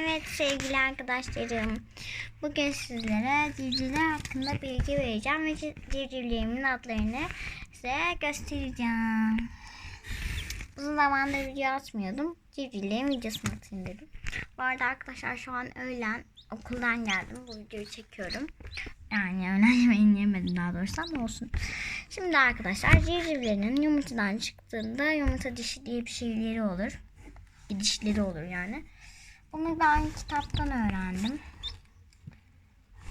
Evet sevgili arkadaşlarım. Bugün sizlere civcivler hakkında bilgi vereceğim ve civ- civcivlerimin adlarını size göstereceğim. Uzun zamandır video atmıyordum. Civcivlerin videosunu atayım dedim. Bu arada arkadaşlar şu an öğlen okuldan geldim. Bu videoyu çekiyorum. Yani öğlen yemeğini yemedim daha doğrusu ama olsun. Şimdi arkadaşlar civcivlerin yumurtadan çıktığında yumurta dişi diye bir şeyleri olur. Dişleri olur yani. Bunu ben kitaptan öğrendim.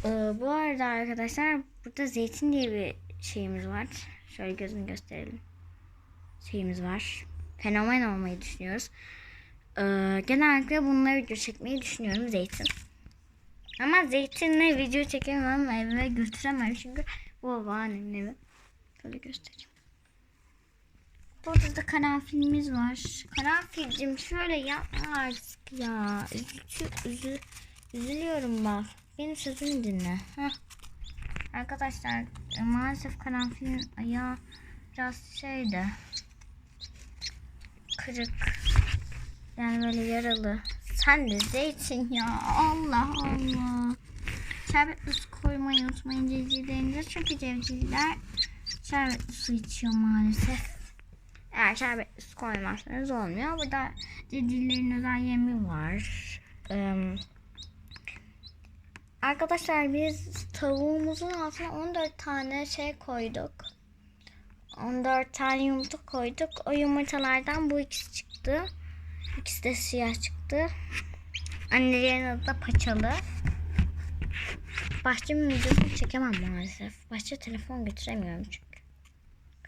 Ee, bu arada arkadaşlar burada zeytin diye bir şeyimiz var. Şöyle gözünü gösterelim. Şeyimiz var. Fenomen olmayı düşünüyoruz. Ee, genellikle bununla video çekmeyi düşünüyorum zeytin. Ama zeytinle video çekemem eve götüremem çünkü bu babaannemin evi. Şöyle göstereyim. Burada da karanfilimiz var. Karanfilcim şöyle yapma artık ya. Üzü, üzü, üzülüyorum bak. Benim sözümü dinle. Heh. Arkadaşlar e, maalesef karanfilin ayağı biraz şeydi. Kırık. Yani böyle yaralı. Sen de zeytin ya. Allah Allah. Şerbetli su koymayı unutmayın cevcivlerinize. Çünkü cevcivler şerbetli su içiyor maalesef. Eğer şerbetli su koymazsanız olmuyor. Burada cevcivlerin özel yemi var. Ee, arkadaşlar biz tavuğumuzun altına 14 tane şey koyduk. 14 tane yumurta koyduk. O yumurtalardan bu ikisi çıktı. İkisi de siyah çıktı. Annelerin adı da paçalı. Bahçemin videosunu çekemem maalesef. Bahçe telefon götüremiyorum çünkü.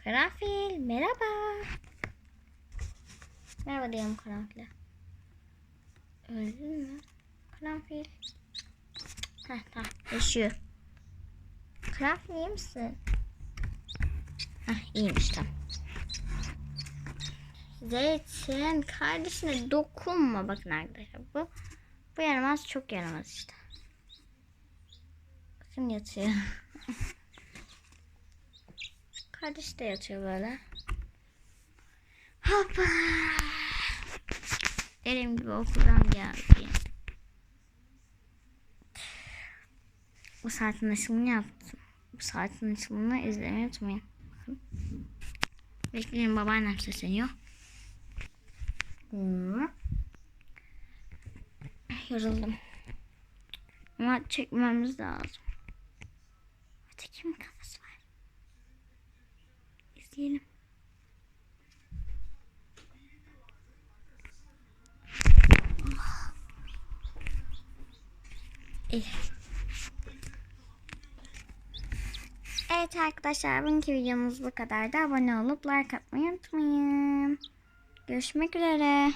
Karanfil merhaba. Merhaba diyelim karanfile. Öldün mü? Karanfil. Heh tamam yaşıyor. Karanfil iyi misin? Heh iyiymiş tamam. Zeytin kardeşine dokunma bakın arkadaşlar bu. Bu yaramaz çok yaramaz işte. Bakın yatıyor. Kardeş de yatıyor böyle. Hoppa. Dediğim gibi okuldan geldim. Bu saatin açılımını yaptım. Bu saatin açılımını izlemeyi unutmayın. Bekleyin babaannem sesleniyor. Hmm. Yoruldum. Ama çekmemiz lazım. Kimin kafası var? İzleyelim. İyi. Evet arkadaşlar bugünkü videomuz bu kadar da abone olup like atmayı unutmayın. Görüşmek üzere.